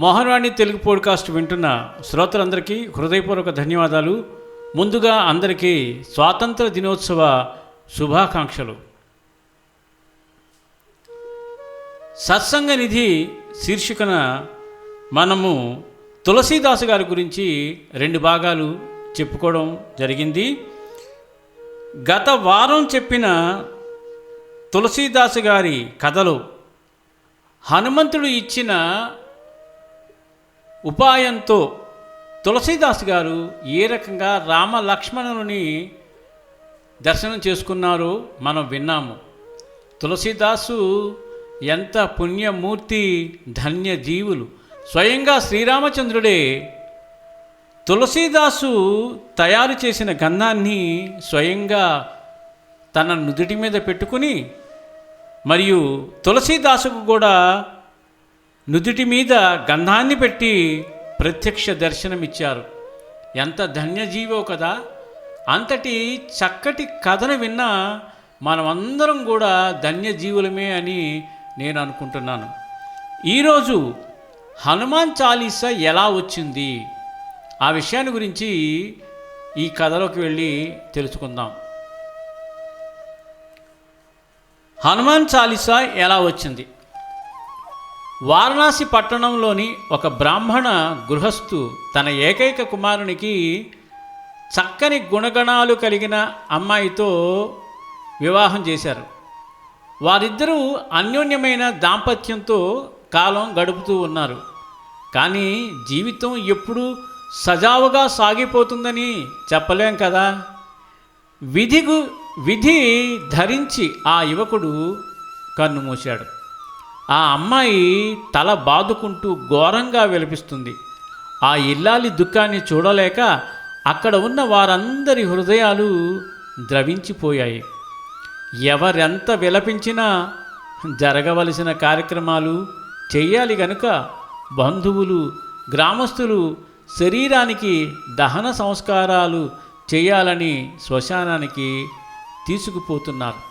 Mohan Vani Telugu podcast వింటున్న శ్రోతలందరికీ హృదయపూర్వక ధన్యవాదాలు. ముందుగా అందరికీ స్వాతంత్ర దినోత్సవ శుభాకాంక్షలు. సత్సంగ నిధి శీర్షికన మనము తులసీదాసు గారి గురించి రెండు భాగాలు చెప్పుకోవడం జరిగింది. గత వారం చెప్పిన తులసీదాసు గారి కథలో హనుమంతుడు ఇచ్చిన ఉపాయంతో తులసీదాస్ గారు ఏ రకంగా రామ లక్ష్మణుని దర్శనం చేసుకున్నారో మనం విన్నాము. తులసీదాసు ఎంత పుణ్యమూర్తి ధన్య జీవులు. స్వయంగా శ్రీరామచంద్రుడే తులసీదాసు తయారు చేసిన గంధాన్ని స్వయంగా తన నుదుటి మీద పెట్టుకుని మరియు తులసీదాసుకు కూడా నుదుటి మీద గంధాన్ని పెట్టి ప్రత్యక్ష దర్శనమిచ్చారు. ఎంత ధన్యజీవో కదా! అంతటి చక్కటి కథను విన్నా మనమందరం కూడా ధన్యజీవులమే అని నేను అనుకుంటున్నాను. ఈరోజు హనుమాన్ చాలీసా ఎలా వచ్చింది? ఆ విషయాన్ని గురించి ఈ కథలోకి వెళ్ళి తెలుసుకుందాం. హనుమాన్ చాలీసా ఎలా వచ్చింది? వారణాసి పట్టణంలోని ఒక బ్రాహ్మణ గృహస్థు తన ఏకైక కుమారునికి చక్కని గుణగణాలు కలిగిన అమ్మాయితో వివాహం చేశారు. వారిద్దరూ అన్యోన్యమైన దాంపత్యంతో కాలం గడుపుతూ ఉన్నారు. కానీ జీవితం ఎప్పుడూ సజావుగా సాగిపోతుందని చెప్పలేం కదా? విధిగు విధి ధరించి ఆ యువకుడు కన్నుమూశాడు ఆ అమ్మాయి తల బాదుకుంటూ ఘోరంగా విలపిస్తుంది. ఆ ఇల్లాలి దుఃఖాన్ని చూడలేక అక్కడ ఉన్న వారందరి హృదయాలు ద్రవించిపోయాయి. ఎవరెంత విలపించినా జరగవలసిన కార్యక్రమాలు చేయాలి గనుక బంధువులు గ్రామస్తులు శరీరానికి దహన సంస్కారాలు చేయాలని శ్మశానానికి తీసుకుపోతున్నారు.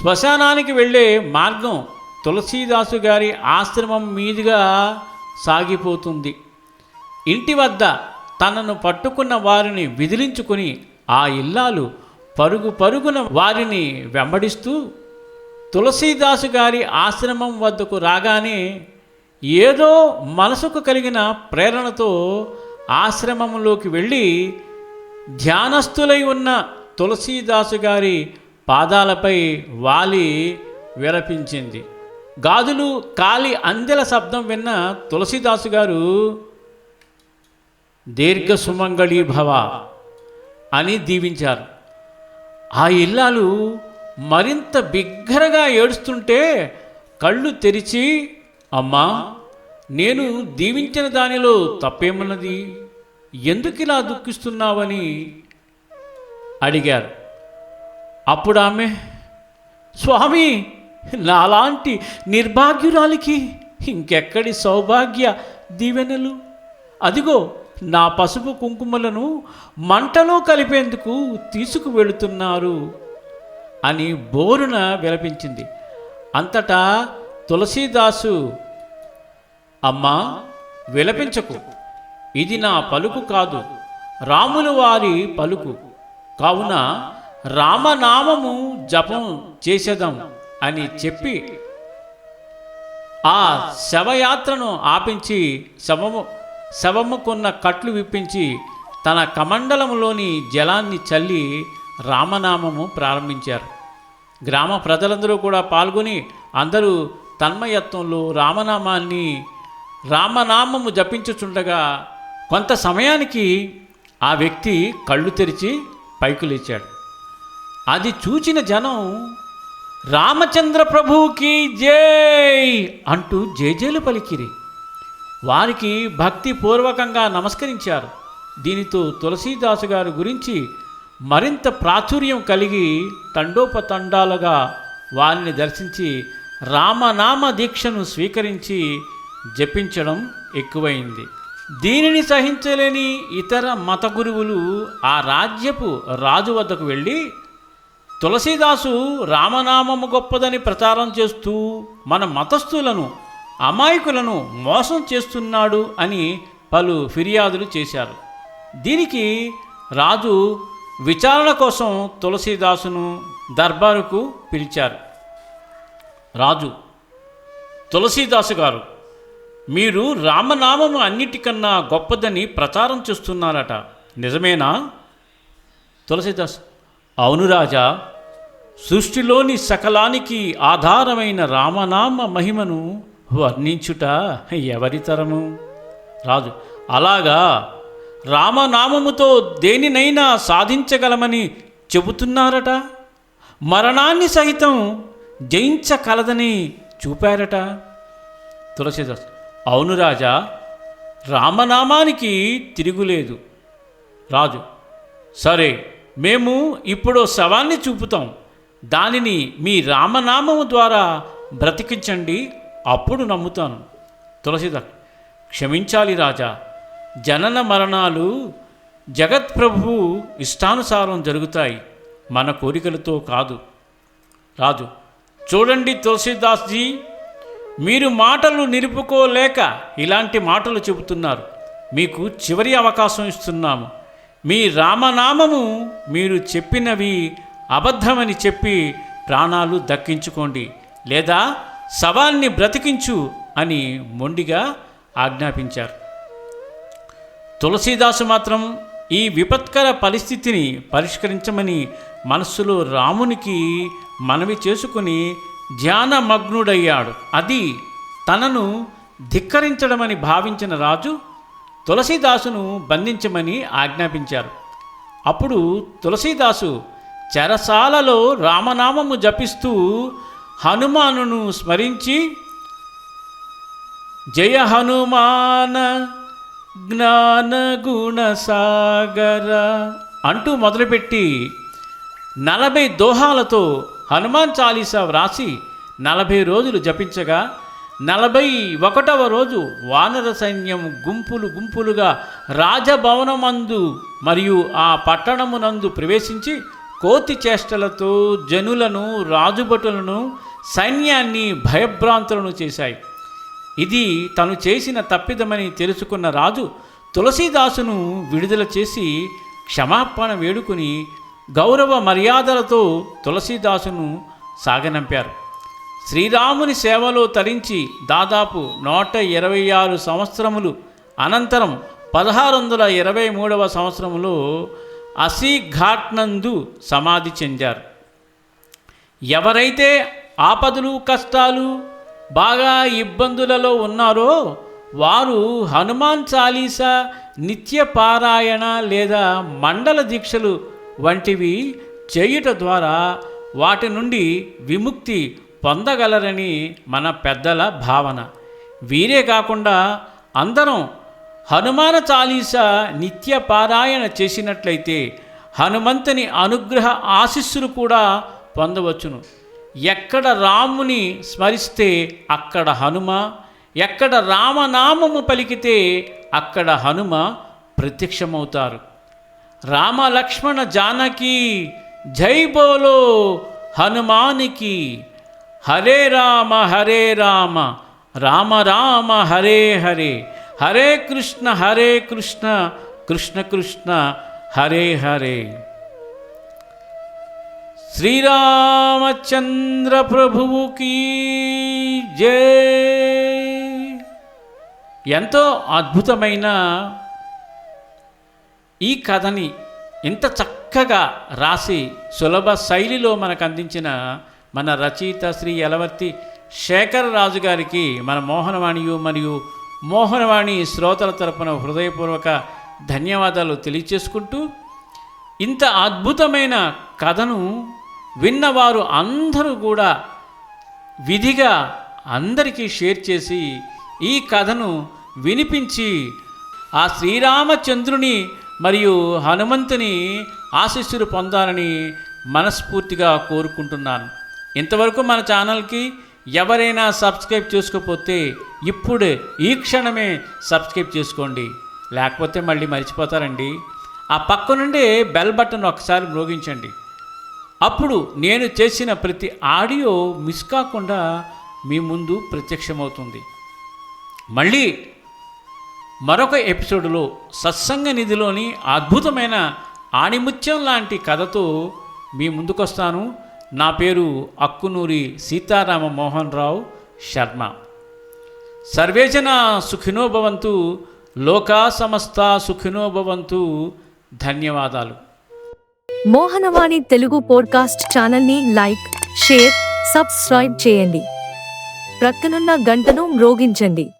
శ్మశానానికి వెళ్ళే మార్గం తులసీదాసు గారి ఆశ్రమం మీదుగా సాగిపోతుంది. ఇంటి వద్ద తనను పట్టుకున్న వారిని విదిలించుకుని ఆ ఇల్లాలు పరుగు పరుగున వారిని వెంబడిస్తూ తులసీదాసు గారి ఆశ్రమం వద్దకు రాగానే ఏదో మనసుకు కలిగిన ప్రేరణతో ఆశ్రమంలోకి వెళ్ళి ధ్యానస్థులై ఉన్న తులసీదాసు గారి పాదాలపై వాలి విరపించింది. గాజులు కాలి అందెల శబ్దం విన్న తులసీదాసు గారు దీర్ఘ సుమంగళీ భవ అని దీవించారు. ఆ ఇల్లాలు మరింత బిగ్గరగా ఏడుస్తుంటే కళ్ళు తెరిచి అమ్మా నేను దీవించిన దానిలో తప్పేమున్నది? ఎందుకు ఇలా దుఃఖిస్తున్నావని? అడిగారు. అప్పుడు ఆమె స్వామి నాలాంటి నిర్భాగ్యురాలికి ఇంకెక్కడి సౌభాగ్య దీవెనలు? అదిగో నా పసుపు కుంకుమలను మంటలో కలిపేందుకు తీసుకువెళుతున్నారు అని బోరున విలపించింది. అంతటా తులసీదాసు అమ్మా విలపించకు. ఇది నా పలుకు కాదు. రాముల వారి పలుకు. కావున రామనామము జపం చేసేదాం. అని చెప్పి ఆ శవయాత్రను ఆపించి శవము శవముకున్న కట్లు విప్పించి తన కమండలంలోని జలాన్ని చల్లి రామనామము ప్రారంభించారు. గ్రామ ప్రజలందరూ కూడా పాల్గొని అందరూ తన్మయత్వంలో రామనామాన్ని రామనామము జపించుచుండగా కొంత సమయానికి ఆ వ్యక్తి కళ్ళు తెరిచి పైకి లేచాడు అది చూచిన జనం రామచంద్ర ప్రభువుకి జై అంటూ జేజేలు పలికిరి. వారికి భక్తిపూర్వకంగా నమస్కరించారు. దీనితో తులసీదాసు గారి గురించి మరింత ప్రాచుర్యం కలిగి తండోపతండాలుగా వారిని దర్శించి రామనామ దీక్షను స్వీకరించి జపించడం ఎక్కువైంది. దీనిని సహించలేని ఇతర మత గురువులు ఆ రాజ్యపు రాజు వద్దకు వెళ్ళి తులసీదాసు రామనామము గొప్పదని ప్రచారం చేస్తూ మన మతస్థులను అమాయకులను మోసం చేస్తున్నాడు అని పలు ఫిర్యాదులు చేశారు. దీనికి రాజు విచారణ కోసం తులసీదాసును దర్బారుకు పిలిచారు. రాజు తులసీదాసు గారు మీరు రామనామము అన్నిటికన్నా గొప్పదని ప్రచారం చేస్తున్నారట. నిజమేనా? తులసీదాసు అవును రాజా సృష్టిలోని సకలానికి ఆధారమైన రామనామ మహిమను వర్ణించుట ఎవరి తరము? రాజు అలాగా రామనామముతో దేనినైనా సాధించగలమని చెబుతున్నారట? మరణాన్ని సహితం జయించగలదని చూపారట? తులసిదాస్ అవును రాజా రామనామానికి తిరుగులేదు. రాజు సరే మేము ఇప్పుడు శవాన్ని చూపుతాం. దానిని మీ రామనామము ద్వారా బ్రతికించండి. అప్పుడు నమ్ముతాను. తులసిదాస్ క్షమించాలి రాజా. జనన మరణాలు జగత్ప్రభువు ఇష్టానుసారం జరుగుతాయి. మన కోరికలతో కాదు. రాజు చూడండి తులసిదాస్జీ మీరు మాటలు నిలుపుకోలేక ఇలాంటి మాటలు చెబుతున్నారు. మీకు చివరి అవకాశం ఇస్తున్నాము. మీ రామనామము మీరు చెప్పినవి అబద్ధమని చెప్పి ప్రాణాలు దక్కించుకోండి లేదా శవాన్ని బ్రతికించు అని మొండిగా ఆజ్ఞాపించారు. తులసీదాసు మాత్రం ఈ విపత్కర పరిస్థితిని పరిష్కరించమని మనస్సులో రామునికి మనవి చేసుకుని ధ్యానమగ్నుడయ్యాడు. అది తనను ధిక్కరించడమని భావించిన రాజు తులసీదాసును బంధించమని ఆజ్ఞాపించారు. అప్పుడు తులసీదాసు చెరసాలలో రామనామము జపిస్తూ హనుమానును స్మరించి జయ హనుమాన జ్ఞాన గుణ సాగర అంటూ మొదలుపెట్టి నలభై దోహాలతో హనుమాన్ చాలీసా వ్రాసి నలభై రోజులు జపించగా నలభై ఒకటవ రోజు వానర సైన్యం గుంపులు గుంపులుగా రాజభవనమందు మరియు ఆ పట్టణమునందు ప్రవేశించి కోతి చేష్టలతో జనులను రాజుభటులను సైన్యాన్ని భయభ్రాంతులను చేశాయి. ఇది తను చేసిన తప్పిదమని తెలుసుకున్న రాజు తులసీదాసును విడుదల చేసి క్షమాపణ వేడుకుని గౌరవ మర్యాదలతో తులసీదాసును సాగనంపారు. శ్రీరాముని సేవలో తరించి దాదాపు నూట ఇరవై ఆరు సంవత్సరములు అనంతరం పదహారు వందల ఇరవై మూడవ సంవత్సరంలో అసీఘాట్నందు సమాధి చెందారు. ఎవరైతే ఆపదలు కష్టాలు బాగా ఇబ్బందులలో ఉన్నారో వారు హనుమాన్ చాలీసా నిత్య పారాయణ లేదా మండల దీక్షలు వంటివి చేయుట ద్వారా వాటి నుండి విముక్తి పొందగలరని మన పెద్దల భావన. వీరే కాకుండా అందరం హనుమాన చాలీసా నిత్య పారాయణ చేసినట్లయితే హనుమంతుని అనుగ్రహ ఆశీస్సులు కూడా పొందవచ్చును. ఎక్కడ రాముని స్మరిస్తే అక్కడ హనుమ ఎక్కడ రామనామము పలికితే అక్కడ హనుమ ప్రత్యక్షమవుతారు. రామ లక్ష్మణ జానకి జై బోలో హనుమానికి హరే రామ హరే రామ రామ రామ హరే హరే హరే కృష్ణ హరే కృష్ణ కృష్ణ కృష్ణ హరే హరే. శ్రీరామచంద్ర ప్రభువుకి జై. ఎంతో అద్భుతమైన ఈ కథని ఇంత చక్కగా రాసి సులభ శైలిలో మనకు అందించిన మన రచయిత శ్రీ యలవర్తి శేఖర్ రాజు గారికి మన మోహనవాణియు మరియు మోహనవాణి శ్రోతల తరపున హృదయపూర్వక ధన్యవాదాలు తెలియచేసుకుంటూ ఇంత అద్భుతమైన కథను విన్నవారు అందరూ కూడా విధిగా అందరికీ షేర్ చేసి ఈ కథను వినిపించి ఆ శ్రీరామచంద్రుని మరియు హనుమంతుని ఆశీస్సులు పొందాలని మనస్ఫూర్తిగా కోరుకుంటున్నాను. ఇంతవరకు మన ఛానల్కి ఎవరైనా సబ్స్క్రైబ్ చేసుకోకపోతే ఇప్పుడు ఈ క్షణమే సబ్స్క్రైబ్ చేసుకోండి. లేకపోతే మళ్ళీ మర్చిపోతారండి. ఆ పక్క నుండి బెల్ బటన్ ఒకసారి మ్రోగించండి అప్పుడు నేను చేసిన ప్రతి ఆడియో మిస్ కాకుండా మీ ముందు ప్రత్యక్షమవుతుంది. మళ్ళీ మరొక ఎపిసోడ్లో సత్సంగ నిధిలోని అద్భుతమైన ఆణిముత్యం లాంటి కథతో మీ ముందుకొస్తాను. నా పేరు అక్కునూరి సీతారామ మోహన్ రావు శర్మ. సర్వేజన సుఖినో భవంతు లోకా సమస్త సుఖినో భవంతు ధన్యవాదాలు. మోహనవాణి తెలుగు పోడ్కాస్ట్ ఛానల్ని లైక్ షేర్ సబ్స్క్రైబ్ చేయండి. ప్రక్కనున్న గంటను మ్రోగించండి.